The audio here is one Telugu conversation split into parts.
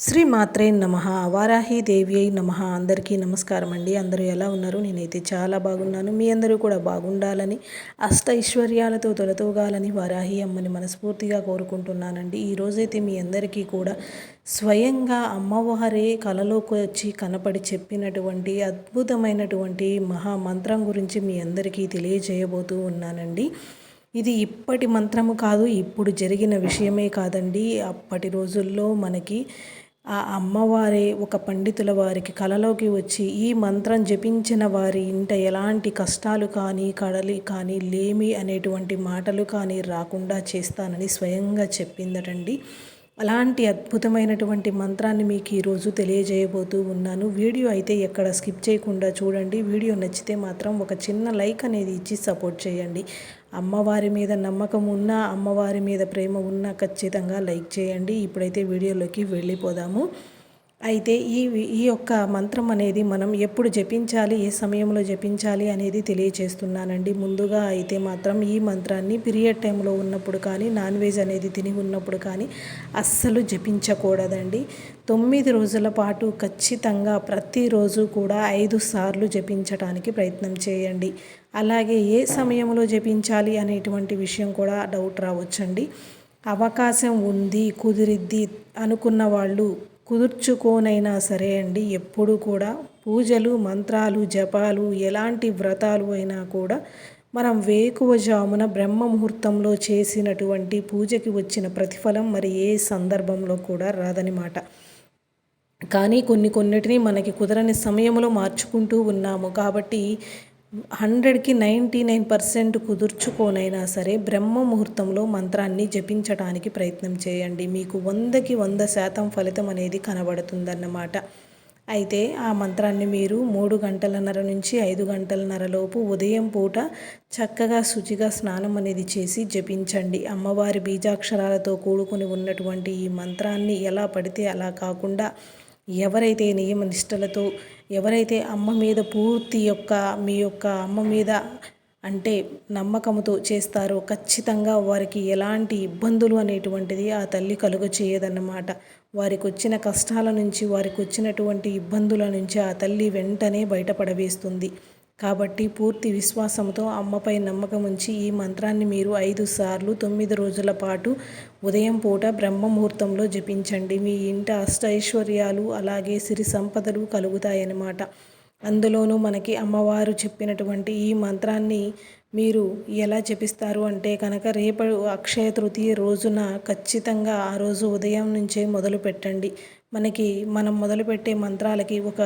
శ్రీ మాత్రే నమ. వారాహి దేవి అయి నమ. అందరికీ నమస్కారం అండి. అందరూ ఎలా ఉన్నారు? నేనైతే చాలా బాగున్నాను. మీ అందరూ కూడా బాగుండాలని అష్ట ఐశ్వర్యాలతో తొలతోగాలని వారాహి అమ్మని మనస్ఫూర్తిగా కోరుకుంటున్నానండి. ఈరోజైతే మీ అందరికీ కూడా స్వయంగా అమ్మవారే కలలోకి వచ్చి కనపడి చెప్పినటువంటి అద్భుతమైనటువంటి మహామంత్రం గురించి మీ అందరికీ తెలియజేయబోతూ ఉన్నానండి. ఇది ఇప్పటి మంత్రము కాదు ఇప్పుడు జరిగిన విషయమే కాదండి. అప్పటి రోజుల్లో మనకి ఆ అమ్మవారే ఒక పండితుల వారికి కలలోకి వచ్చి ఈ మంత్రం జపించిన వారి ఇంట ఎలాంటి కష్టాలు కానీ కడలి కానీ లేమి అనేటువంటి మాటలు కానీ రాకుండా చేస్తానని స్వయంగా చెప్పిందటండి. అలాంటి అద్భుతమైనటువంటి మంత్రాన్ని మీకు ఈరోజు తెలియజేయబోతూ ఉన్నాను. వీడియో అయితే ఎక్కడ స్కిప్ చేయకుండా చూడండి. వీడియో నచ్చితే మాత్రం ఒక చిన్న లైక్ అనేది ఇచ్చి సపోర్ట్ చేయండి. అమ్మవారి మీద నమ్మకం ఉన్నా అమ్మవారి మీద ప్రేమ ఉన్నా ఖచ్చితంగా లైక్ చేయండి. ఇప్పుడైతే వీడియోలోకి వెళ్ళిపోదాము. అయితే ఈ ఈ యొక్క మంత్రం అనేది మనం ఎప్పుడు జపించాలి ఏ సమయంలో జపించాలి అనేది తెలియచేస్తున్నానండి. ముందుగా అయితే మాత్రం ఈ మంత్రాన్ని పీరియడ్ టైంలో ఉన్నప్పుడు కానీ నాన్ వెజ్ అనేది తిని ఉన్నప్పుడు కానీ అస్సలు జపించకూడదండి. తొమ్మిది రోజుల పాటు ఖచ్చితంగా ప్రతిరోజు కూడా ఐదు సార్లు జపించడానికి ప్రయత్నం చేయండి. అలాగే ఏ సమయంలో జపించాలి అనేటువంటి విషయం కూడా డౌట్ రావచ్చండి. అవకాశం ఉంది కుదిరిద్ది అనుకున్న వాళ్ళు కుదుర్చుకోనైనా సరే అండి ఎప్పుడు కూడా పూజలు మంత్రాలు జపాలు ఎలాంటి వ్రతాలు అయినా కూడా మనం వేకువజామున బ్రహ్మ ముహూర్తంలో చేసినటువంటి పూజకి వచ్చిన ప్రతిఫలం మరి ఏ సందర్భంలో కూడా రాదనమాట కానీ కొన్ని కొన్నిటిని మనకి కుదరని సమయంలో మార్చుకుంటూ ఉన్నాము కాబట్టి హండ్రెడ్కి నైంటీ నైన్ పర్సెంట్ కుదుర్చుకోనైనా సరే బ్రహ్మ ముహూర్తంలో మంత్రాన్ని జపించడానికి ప్రయత్నం చేయండి. మీకు వందకి వంద శాతం ఫలితం అనేది కనబడుతుందన్నమాట. అయితే ఆ మంత్రాన్ని మీరు మూడు గంటలన్నర నుంచి ఐదు గంటలన్నరలోపు ఉదయం పూట చక్కగా శుచిగా స్నానం అనేది చేసి జపించండి. అమ్మవారి బీజాక్షరాలతో కూడుకుని ఉన్నటువంటి ఈ మంత్రాన్ని ఎలా పడితే అలా కాకుండా ఎవరైతే నియమ నిష్టలతో ఎవరైతే అమ్మ మీద పూర్తి యొక్క మీ యొక్క అమ్మ మీద అంటే నమ్మకంతో చేస్తారో ఖచ్చితంగా వారికి ఎలాంటి ఇబ్బందులు అనేటువంటిది ఆ తల్లి కలుగ చేయదన్నమాట వారికి వచ్చిన కష్టాల నుంచి వారికి వచ్చినటువంటి ఇబ్బందుల నుంచి ఆ తల్లి వెంటనే బయటపడవేస్తుంది. కాబట్టి పూర్తి విశ్వాసంతో అమ్మపై నమ్మకం ఉంచి ఈ మంత్రాన్ని మీరు ఐదు సార్లు తొమ్మిది రోజుల పాటు ఉదయం పూట బ్రహ్మ ముహూర్తంలో జపించండి. మీ ఇంట అష్టైశ్వర్యాలు అలాగే సిరి సంపదలు కలుగుతాయన్నమాట. అందులోనూ మనకి అమ్మవారు చెప్పినటువంటి ఈ మంత్రాన్ని మీరు ఎలా జపిస్తారు అంటే కనుక రేపు అక్షయ తృతీయ రోజున ఖచ్చితంగా ఆ రోజు ఉదయం నుంచే మొదలు పెట్టండి. మనకి మనం మొదలుపెట్టే మంత్రాలకి ఒక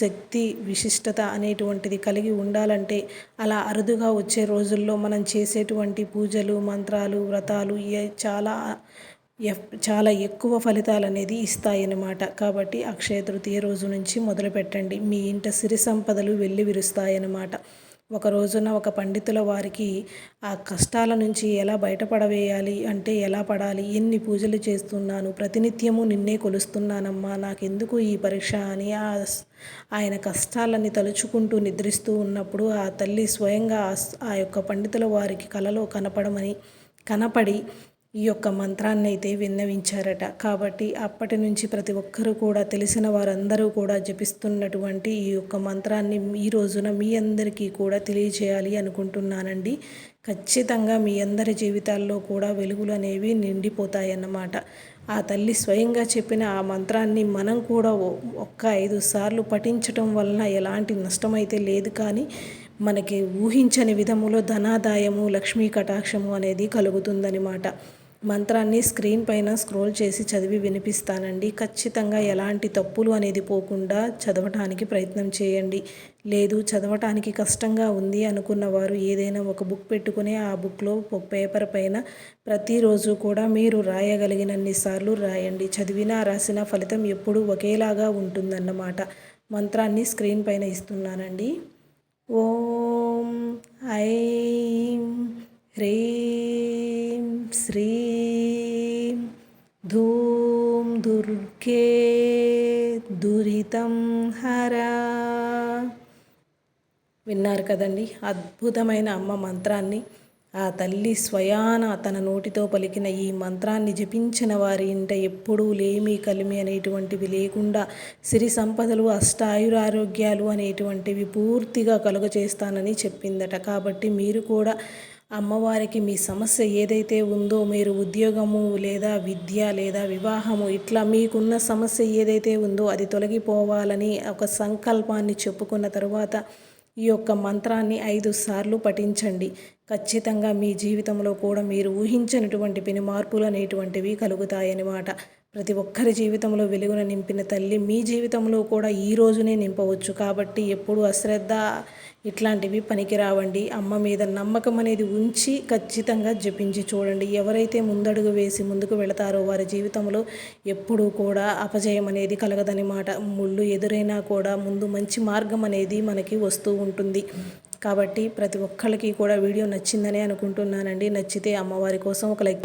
శక్తి విశిష్టత అనేటువంటిది కలిగి ఉండాలంటే అలా అరుదుగా వచ్చే రోజుల్లో మనం చేసేటువంటి పూజలు మంత్రాలు వ్రతాలు చాలా చాలా ఎక్కువ ఫలితాలు అనేది ఇస్తాయన్నమాట. కాబట్టి అక్షయ తృతీయ రోజు నుంచి మొదలు పెట్టండి. మీ ఇంట సిరి సంపదలు వెళ్ళి విరుస్తాయన్నమాట. ఒక రోజున ఒక పండితుల వారికి ఆ కష్టాల నుంచి ఎలా బయటపడవేయాలి? అంటే ఎలా పడాలి? ఎన్ని పూజలు చేస్తున్నాను? ప్రతినిత్యము నిన్నే కొలుస్తున్నానమ్మా నాకెందుకు ఈ పరీక్ష అని ఆ ఆయన కష్టాలని తలుచుకుంటూ నిద్రిస్తూ ఉన్నప్పుడు ఆ తల్లి స్వయంగా ఆ యొక్క పండితుల వారికి కలలో కనపడమని కనపడి ఈ యొక్క మంత్రాన్ని అయితే విన్నవించారట. కాబట్టి అప్పటి నుంచి ప్రతి ఒక్కరూ కూడా తెలిసిన వారందరూ కూడా జపిస్తున్నటువంటి ఈ యొక్క మంత్రాన్ని ఈ రోజున మీ అందరికీ కూడా తెలియజేయాలి అనుకుంటున్నానండి. ఖచ్చితంగా మీ అందరి జీవితాల్లో కూడా వెలుగులు అనేవి నిండిపోతాయన్నమాట. ఆ తల్లి స్వయంగా చెప్పిన ఆ మంత్రాన్ని మనం కూడా ఒక్క ఐదు సార్లు పఠించటం వలన ఎలాంటి నష్టమైతే లేదు కానీ మనకి ఊహించని విధములో ధనాదాయము లక్ష్మీ కటాక్షము అనేది కలుగుతుందనమాట మంత్రాన్ని స్క్రీన్ పైన స్క్రోల్ చేసి చదివి వినిపిస్తానండి. ఖచ్చితంగా ఎలాంటి తప్పులు అనేది పోకుండా చదవటానికి ప్రయత్నం చేయండి. లేదు చదవటానికి కష్టంగా ఉంది అనుకున్న వారు ఏదైనా ఒక బుక్ పెట్టుకుని ఆ బుక్లో పేపర్ పైన ప్రతిరోజు కూడా మీరు రాయగలిగినన్ని సార్లు రాయండి. చదివినా రాసిన ఫలితం ఎప్పుడూ ఒకేలాగా ఉంటుందన్నమాట. మంత్రాన్ని స్క్రీన్ పైన ఇస్తున్నానండి. ఓం ఐం హ్రీం శ్రీ దుర్గే దురితం హరా. విన్నారు కదండి అద్భుతమైన అమ్మ మంత్రాన్ని. ఆ తల్లి స్వయాన తన నోటితో పలికిన ఈ మంత్రాన్ని జపించిన వారి ఇంట ఎప్పుడూ లేమి కలిమి అనేటువంటివి లేకుండా సిరి సంపదలు అష్టాయురారోగ్యాలు అనేటువంటివి పూర్తిగా కలుగజేస్తానని చెప్పిందట. కాబట్టి మీరు కూడా అమ్మవారికి మీ సమస్య ఏదైతే ఉందో మీరు ఉద్యోగము లేదా విద్య లేదా వివాహము ఇట్లా మీకున్న సమస్య ఏదైతే ఉందో అది తొలగిపోవాలని ఒక సంకల్పాన్ని చెప్పుకున్న తరువాత ఈ యొక్క మంత్రాన్ని ఐదు సార్లు పఠించండి. ఖచ్చితంగా మీ జీవితంలో కూడా మీరు ఊహించినటువంటి పెను మార్పులు అనేటువంటివి కలుగుతాయన్నమాట. ప్రతి ఒక్కరి జీవితంలో వెలుగున నింపిన తల్లి మీ జీవితంలో కూడా ఈ రోజునే నింపవచ్చు. కాబట్టి ఎప్పుడు అశ్రద్ధ ఇట్లాంటివి పనికిరావండి అమ్మ మీద నమ్మకం అనేది ఉంచి ఖచ్చితంగా జపించి చూడండి. ఎవరైతే ముందడుగు వేసి ముందుకు వెళతారో వారి జీవితంలో ఎప్పుడూ కూడా అపజయం అనేది కలగదని మాట. ముళ్ళు ఎదురైనా కూడా ముందు మంచి మార్గం అనేది మనకి వస్తూ ఉంటుంది. కాబట్టి ప్రతి ఒక్కరికి కూడా వీడియో నచ్చిందనే అనుకుంటున్నానండి. నచ్చితే అమ్మవారి కోసం ఒక లైక్